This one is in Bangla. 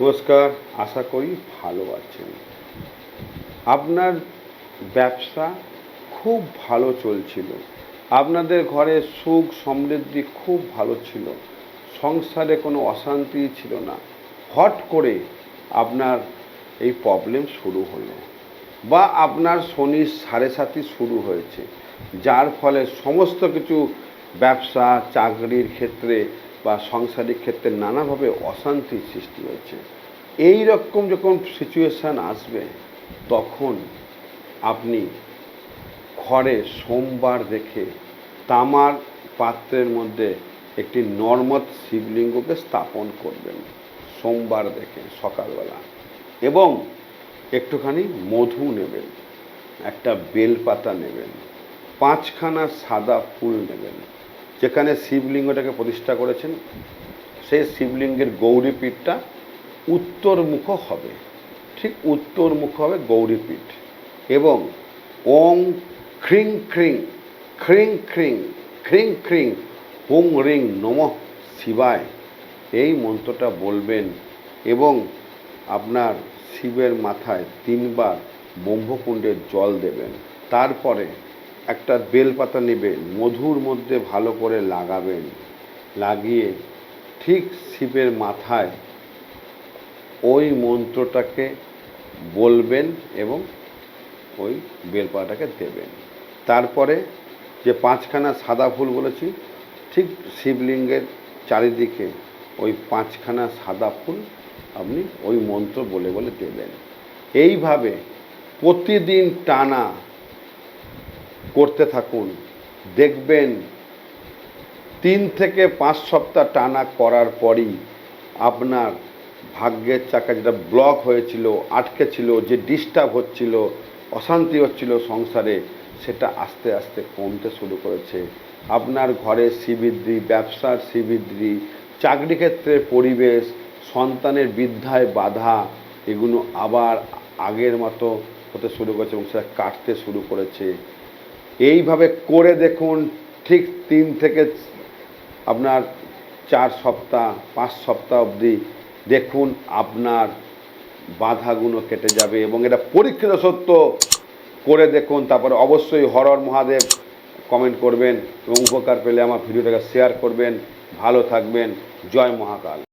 নমস্কার আশা করি ভালো আছেন আপনার ব্যবসা খুব ভালো চলছিল। আপনাদের ঘরে সুখ সমৃদ্ধি খুব ভালো ছিল। সংসারে কোনো অশান্তি ছিল না। হট করে আপনার এই প্রবলেম শুরু হলো বা আপনার শনি সাড়ে সাথী শুরু হয়েছে। যার ফলে সমস্ত কিছু ব্যবসা, চাকরির ক্ষেত্রে বা সাংসারিক ক্ষেত্রে নানাভাবে অশান্তির সৃষ্টি হয়েছে। এই রকম যখন সিচুয়েশান আসবে, তখন আপনি ঘরে সোমবার দেখে তামার পাত্রের মধ্যে একটি নর্মদ শিবলিঙ্গকে স্থাপন করবেন, সোমবার দেখে সকালবেলা। এবং একটুখানি মধু নেবেন, একটা বেলপাতা নেবেন, পাঁচখানা সাদা ফুল নেবেন। যেখানে শিবলিঙ্গটাকে প্রতিষ্ঠা করেছেন, সেই শিবলিঙ্গের গৌরীপীঠটা উত্তরমুখ হবে। ঠিক উত্তরমুখ হবে গৌরীপীঠ। এবং ওং খ্রিং খ্রিং খ্রিং খ্রিং খ্রিং খ্রিং, হুং রিং নমঃ শিবায়। এই মন্ত্রটা বলবেন এবং আপনার শিবের মাথায় তিনবার ব্রহ্মকুণ্ডের জল দেবেন। তারপরে একটা বেলপাতা নেবেন মধুর মধ্যে ভালো করে লাগাবেন, লাগিয়ে ঠিক শিবের মাথায় ওই মন্ত্রটাকে বলবেন এবং ওই বেলপাতাটাকে দেবেন। তারপরে যে পাঁচখানা সাদা ফুল বলেছি, ঠিক শিবলিঙ্গের চারিদিকে ওই পাঁচখানা সাদা ফুল আপনি ওই মন্ত্র বলে বলে দেবেন। এইভাবে প্রতিদিন টানা করতে থাকুন। দেখবেন তিন থেকে পাঁচ সপ্তাহ টানা করার পরই আপনার ভাগ্যের চাকা যেটা ব্লক হয়েছিল, আটকে ছিল, যে ডিস্টার্ব হচ্ছিল, অশান্তি হচ্ছিল সংসারে, সেটা আস্তে আস্তে কমতে শুরু করেছে। আপনার ঘরের শ্রীবৃদ্ধি, ব্যবসার শ্রীবৃদ্ধি, চাকরি ক্ষেত্রে পরিবেশ, সন্তানের বৃদ্ধায় বাধা, এগুলো আবার আগের মতো হতে শুরু করেছে এবং সেটা কাটতে শুরু করেছে। এইভাবে করে দেখুন, ঠিক তিন থেকে আপনার চার সপ্তাহ, পাঁচ সপ্তাহ অবধি দেখুন আপনার বাধাগুলো কেটে যাবে এবং এটা পরীক্ষিত সত্য করে দেখুন। তারপরে অবশ্যই হরর মহাদেব কমেন্ট করবেন এবং উপকার পেলে আমার ভিডিওটাকে শেয়ার করবেন। ভালো থাকবেন। জয় মহাকাল।